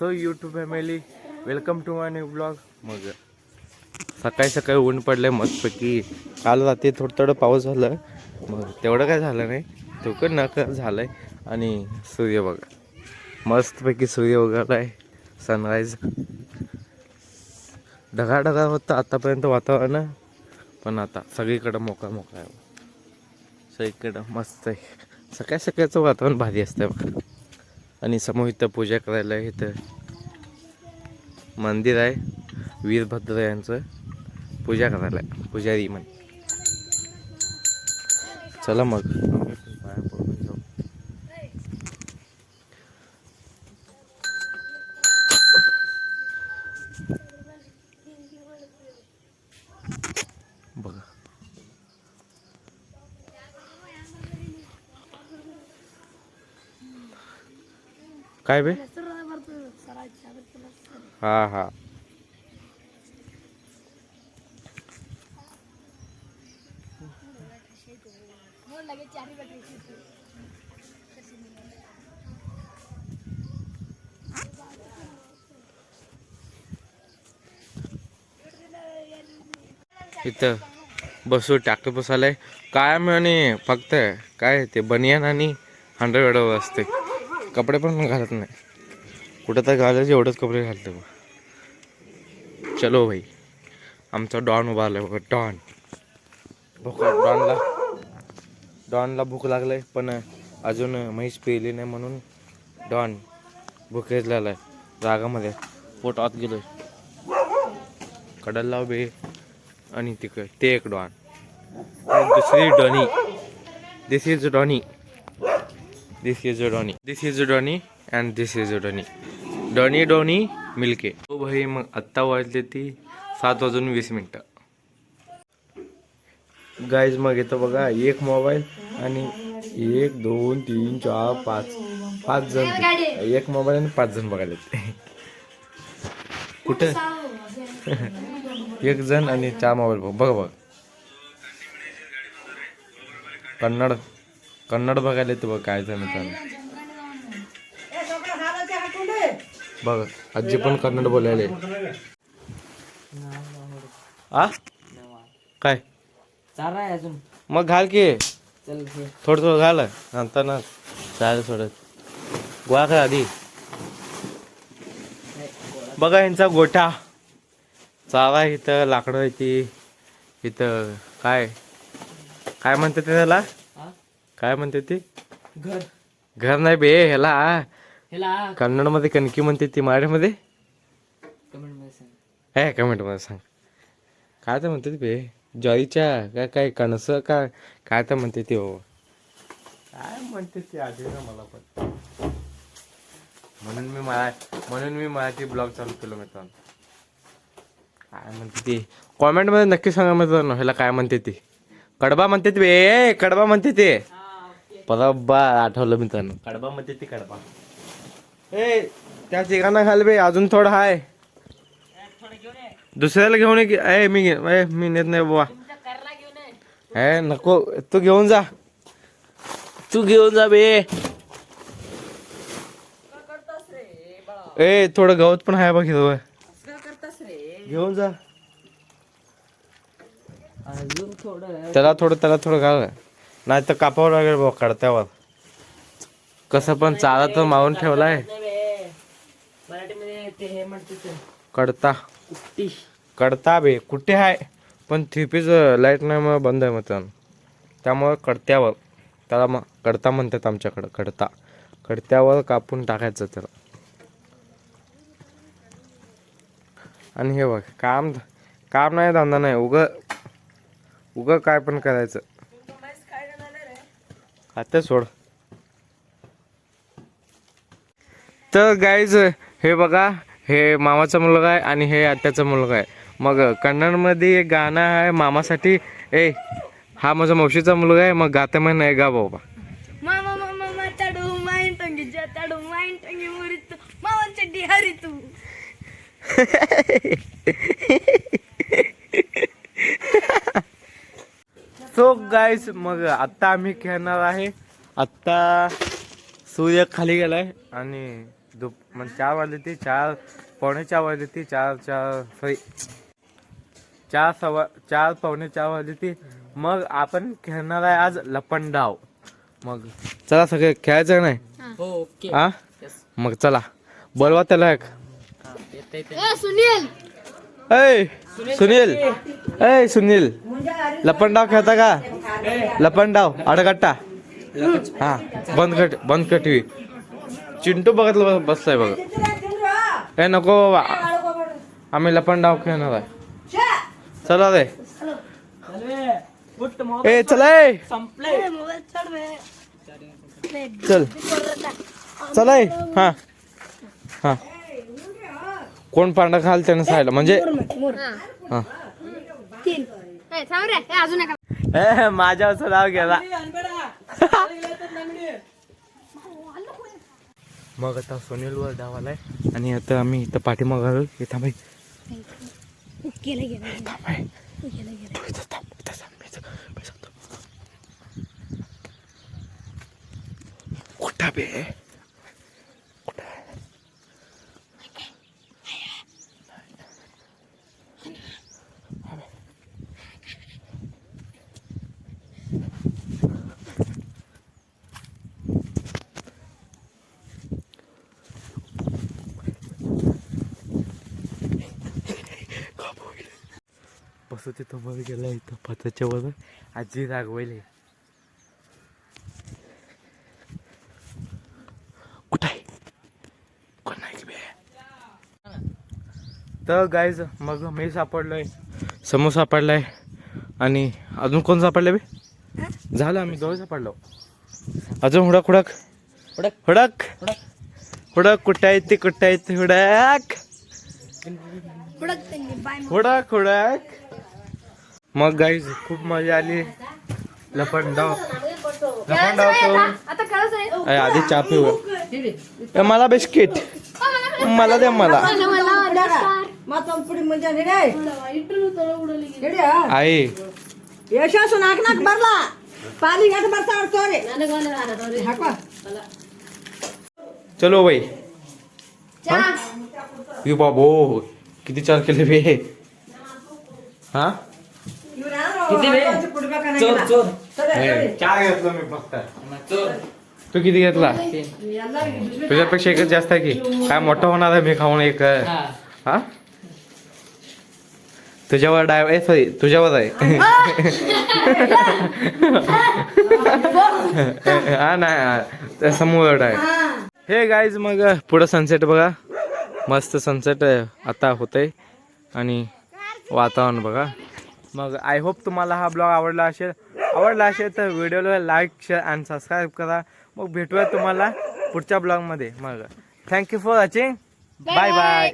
So YouTube family welcome to my new blog मग सकाळी सकाळी ऊन पडलंय मस्तपैकी. काल रात्री थोडं थोडं पाऊस झालं. मग तेवढं काय झालं नाही. थोडं झालं झालंय. आणि सूर्य बघा. मस्तपैकी सूर्य उगवलाय सनराईज ढगाळ ढगाळ होतं आतापर्यंत वातावरण. पण आता सगळीकडं मोकळा मोकळा आहे. सगळीकडं मस्त आहे. सकाळी सकाळचं वातावरण भारी असतं बघा. आणि समोर इथं पूजा करायला इथं मंदिर आहे. वीरभद्र यांचं पूजा करायला. आहे. पुजारी म्हण. चला मग आम्ही पण पाया पडून जाऊ. बघा काय बे? हा हा. इथं बसू ट्रॅक्टर बसायला काय म्हणे फक्त काय ते बनियान आणि हंड्रेड असते कपडे पण घालत नाही. कुठं तर घालायचे एवढंच कपडे घालतो बघ. चलो भाई आमचा डॉन उभा आलाय बघा डॉन भूक डॉनला डॉनला भूक लागलाय पण अजून म्हैस पिली नाही म्हणून डॉन भुकेजलेला आहे रागामध्ये. पोट आत गेलोय. कडलला बे. आणि तिकडे ते एक डॉन दुसरी Donny. This is Donny. This is Donny this is Donny and this is Donny Donny Donny मिल्के हो भाई मग आत्ता वाजले ती सात वाजून वीस मिनटं. गाईज मग येतं बघा एक मोबाईल आणि एक दोन तीन चार पाच. पाच जण एक मोबाईल आणि पाच जण बघायला येते. कुठे? एक जण आणि चार मोबाईल बघ बघ बघ. कन्नड. कन्नड बघायला येते बघ काय झालं जण बघ आजी पण कन्नड बोलायला. आ? काय? चारा अजून मग घाल की. थोडं थोडं घाल. नंतर ना. चालेल थोडं गोळा कर आधी. बघा यांचा गोठा. चारा इथं लाकडं येते इथं. काय? काय म्हणते ते त्याला? काय म्हणते ते? घर. घर नाही बे ह्याला. ह्याला. कन्नडमध्ये कणकी म्हणते ती मराठीमध्ये कमेंटमध्ये सांग. काय कमेंटमध्ये सांग. काय तर म्हणते ते बे ज्वारीच्या काय काय कणस का काय तर म्हणते ते हो. काय म्हणते ते आधी ना मला पण. म्हणून मी मला म्हणून मी मराठी ब्लॉग चालू केलो मित्रांनो. काय म्हणते ती? कॉमेंटमध्ये नक्की सांगा मित्रांनो ह्याला काय म्हणते ती? कडबा म्हणते ते बे कडबा म्हणते ते. बरोबर आठवलं मित्रांनो. कडबा म्हणते ती कडबा. ए त्या तिघांना घाल बे अजून थोडं हाय. दुसऱ्याला घेऊन ये की ए मी घे ए, मी नेत नाही बाबा ए नको तू घेऊन जा. तू घेऊन जा बे. ए थोडं गवत पण आहे बघ हिरवं घेऊन जा. अजून थोडं त्याला थोडं त्याला थोडं घाल. नाही तर कापावर वगैरे बघ काढत्यावर. कसं पण चारा तर मारून ठेवलाय. हे कडता कुट्टी. कडता बे. कुठे आहे पण थ्रीपीच लाइट नाही मग बंद आहे मग त्यामुळं कडत्यावर त्याला मग कडता म्हणतात आमच्याकडं. कडता कडत्यावर कापून टाकायचं त्याला. आणि हे बघ काम काम नाही धंदा नाही. उग उग काय पण करायचं. आता सोड. तर गाईज हे बघा हे मामाचा मुलगा आहे आणि हे आत्याचा मुलगा आहे. मग कन्नडमध्ये एक गाणं आहे मामासाठी. ए हा माझा मावशीचा मुलगा आहे मग गाते म्हण नाही गा बाबा. ಮಾಮ सो गाईज मग आत्ता आम्ही खेळणार आहे. आत्ता सूर्य खाली गेलाय आणि दुप म्हणजे चार वाजले ती चार पावणे चार वाजले ती चार चार सॉरी चार सव्वा चार पावणे चार वाजले ती. मग आपण खेळणार आहे आज लपंडाव मग चला सगळे खेळायचं का नाही? हो. ओके. हा. मग चला. बोलवा त्याला एक. हा, येतं, येतं. ए सुनील! ऐ सुनील ऐ सुनील. लपंडाव खेळता का? लपंडाव अडगट्टा हा बंद कट बंद कटवी चिंटू बघत बस- बसलाय बघ. हे नको बाबा. आम्ही लपंडाव खेळणार आहे. चला रे. ए चला चल. चला हा. हा. कोण पांडा खाल त्यानं सायला. म्हणजे हा. अजून एका ए माझ्या असं नाव गेला मग आता सोनीलवर डाव आलाय. आणि आता आम्ही इथं पाठीमाग आलो. इथं थांबाय. गेलं. गेलं थांबाय गेलं गेलं तू इथं थांब इथं थांब मी इथं- मी सांगतो. कुठं बे कुठं आहे? बसू तिथं वर गेला इथं पताच्या वर. आजी रागवले कुठं आहे? कोण नाही की बे? तर गाईज मग मी सापडलोय. समोर सापडलाय. आणि अजून कोण सापडले बे? झालं आम्ही दोघं सापडलो. अजून हुडक हुडक. हुडक. हुडक. हुडक. कुठं आहे ते कुठं आहे ते? हुडक. हुडक. हुडक हुडक. मग गाईज खूप मजा आली लपंडाव लपंडाव तो आता खरंच आहे अरे, आधी चहा पिऊ ए, मला बिस्किट मला द्या मला ಮಾತೊಂದು ಮುಂಜಾನೆ ಹಿಡಿ आई ಯಶಸ್ಸು ನಾಲ್ಕು ನಾಲ್ಕು ಬರ್ಲ ಪಾಲಿಗೆ ಎಷ್ಟು ಬರ್ತಾವ ತೋರಿ ಹಾಕೋ चलो बाई यू बाबो किती चार केले बे हा ಇವ್ರು ಯಾರು तू किती घेतला तुझ्यापेक्षा एकच जास्त आहे की काय मोठा होणार आहे मी खाऊन एक हा तुझ्यावर डाय सॉरी तुझ्यावर आहे हा नाही समोर डाय हे गाईज मग पुढं सनसेट बघा मस्त सनसेट आता होतंय आणि वातावरण बघा मग आय होप तुम्हाला हा ब्लॉग आवडला असेल. आवडला असेल तर व्हिडिओला लाईक शेअर आणि सबस्क्राईब करा. मग भेटूया तुम्हाला पुढच्या ब्लॉगमध्ये मग thank you for watching bye bye